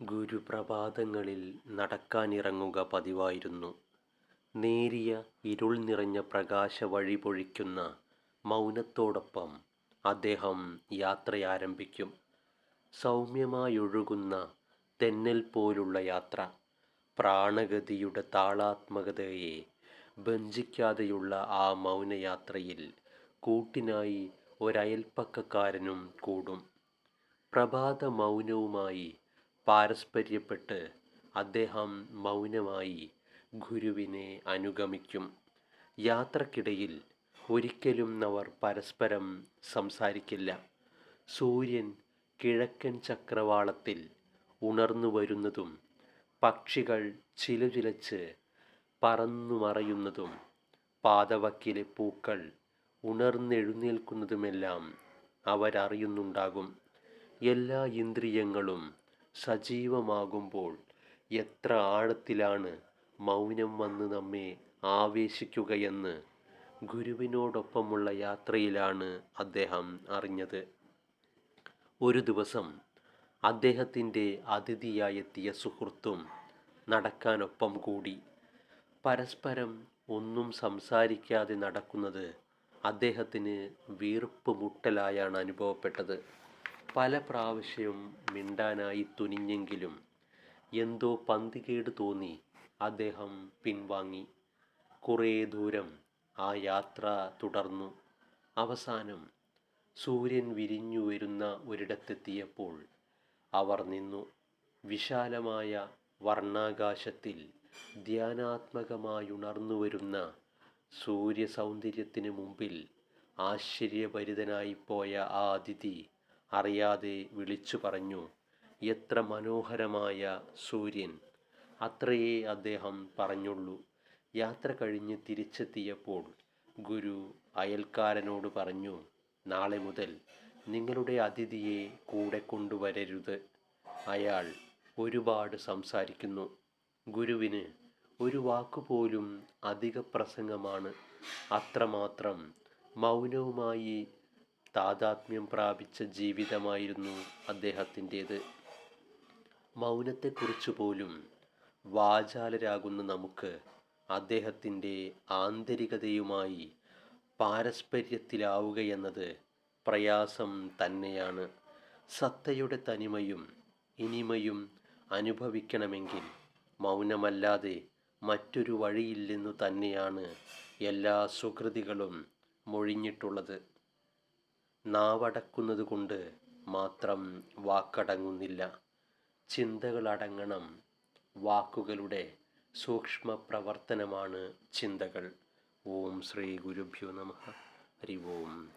ഗുരുപ്രഭാതങ്ങളിൽ നടക്കാനിറങ്ങുക പതിവായിരുന്നു. നേരിയ ഇരുൾ നിറഞ്ഞ പ്രകാശ വഴി പൊഴിക്കുന്ന മൗനത്തോടൊപ്പം അദ്ദേഹം യാത്രയാരംഭിക്കും. സൗമ്യമായൊഴുകുന്ന തെന്നൽ പോലുള്ള യാത്ര. പ്രാണഗതിയുടെ താളാത്മകതയെ ഭഞ്ജിക്കാതെയുള്ള ആ മൗനയാത്രയിൽ കൂട്ടിനായി ഒരയൽപക്കക്കാരനും കൂടും. പ്രഭാതമൗനവുമായി പാരസ്പര്യപ്പെട്ട് അദ്ദേഹം മൗനമായി ഗുരുവിനെ അനുഗമിക്കും. യാത്രക്കിടയിൽ ഒരിക്കലും അവർ പരസ്പരം സംസാരിക്കില്ല. സൂര്യൻ കിഴക്കൻ ചക്രവാളത്തിൽ ഉണർന്നു വരുന്നതും പക്ഷികൾ ചിലചിലച്ച് പറന്നുമറയുന്നതും പാതവക്കിലെ പൂക്കൾ ഉണർന്നെഴുന്നേൽക്കുന്നതുമെല്ലാം അവരറിയുന്നുണ്ടാകും. എല്ലാ ഇന്ദ്രിയങ്ങളും സജീവമാകുമ്പോൾ എത്ര ആഴത്തിലാണ് മൗനം വന്ന് നമ്മെ ആവേശിക്കുകയെന്ന് ഗുരുവിനോടൊപ്പമുള്ള യാത്രയിലാണ് അദ്ദേഹം അറിഞ്ഞത്. ഒരു ദിവസം അദ്ദേഹത്തിന്റെ അതിഥിയായെത്തിയ സുഹൃത്തും നടക്കാനൊപ്പം കൂടി. പരസ്പരം ഒന്നും സംസാരിക്കാതെ നടക്കുന്നത് അദ്ദേഹത്തിന് വീർപ്പ് മുട്ടലായാണ് അനുഭവപ്പെട്ടത്. പല പ്രാവശ്യം മിണ്ടാനായി തുനിഞ്ഞെങ്കിലും എന്തോ പന്തികേട് തോന്നി അദ്ദേഹം പിൻവാങ്ങി. കുറേ ദൂരം ആ യാത്ര തുടർന്നു. അവസാനം സൂര്യൻ വിരിഞ്ഞു വരുന്ന ഒരിടത്തെത്തിയപ്പോൾ അവർ നിന്നു. വിശാലമായ വർണാകാശത്തിൽ ധ്യാനാത്മകമായുണർന്നു വരുന്ന സൂര്യസൗന്ദര്യത്തിന് മുമ്പിൽ ആശ്ചര്യഭരിതനായിപ്പോയ ആ അതിഥി അറിയാതെ വിളിച്ചു പറഞ്ഞു "എത്ര മനോഹരമായ സൂര്യൻ! " അത്രയേ അദ്ദേഹം പറഞ്ഞുള്ളൂ. യാത്ര കഴിഞ്ഞ് തിരിച്ചെത്തിയപ്പോൾ ഗുരു അയൽക്കാരനോട് പറഞ്ഞു "നാളെ മുതൽ നിങ്ങളുടെ അതിഥിയെ കൂടെ കൊണ്ടുവരരുത്. അയാൾ ഒരുപാട് സംസാരിക്കുന്നു. " ഗുരുവിന് ഒരു വാക്കുപോലും അധിക പ്രസംഗമാണ് അത്രമാത്രം മൗനവുമായി താദാത്മ്യം പ്രാപിച്ച ജീവിതമായിരുന്നു അദ്ദേഹത്തിന്റേത്. മൗനത്തെക്കുറിച്ചുപോലും വാചാലരാകുന്ന നമുക്ക് അദ്ദേഹത്തിന്റെ ആന്തരികതയുമായി പാരസ്പര്യത്തിലാവുകയെന്നത് പ്രയാസം തന്നെയാണ്. സത്തയുടെ തനിമയും ഇനിമയും അനുഭവിക്കണമെങ്കിൽ മൗനമല്ലാതെ മറ്റൊരു വഴിയില്ലെന്നു തന്നെയാണ് എല്ലാ സുകൃതികളും മൊഴിഞ്ഞിട്ടുള്ളത്. നാവടക്കുന്നതുകൊണ്ട് മാത്രം വാക്കടങ്ങുന്നില്ല. ചിന്തകളടങ്ങണം. വാക്കുകളുടെ സൂക്ഷ്മ പ്രവർത്തനമാണ് ചിന്തകൾ. ഓം ശ്രീ ഗുരുഭ്യോ നമ ഹരി ഓം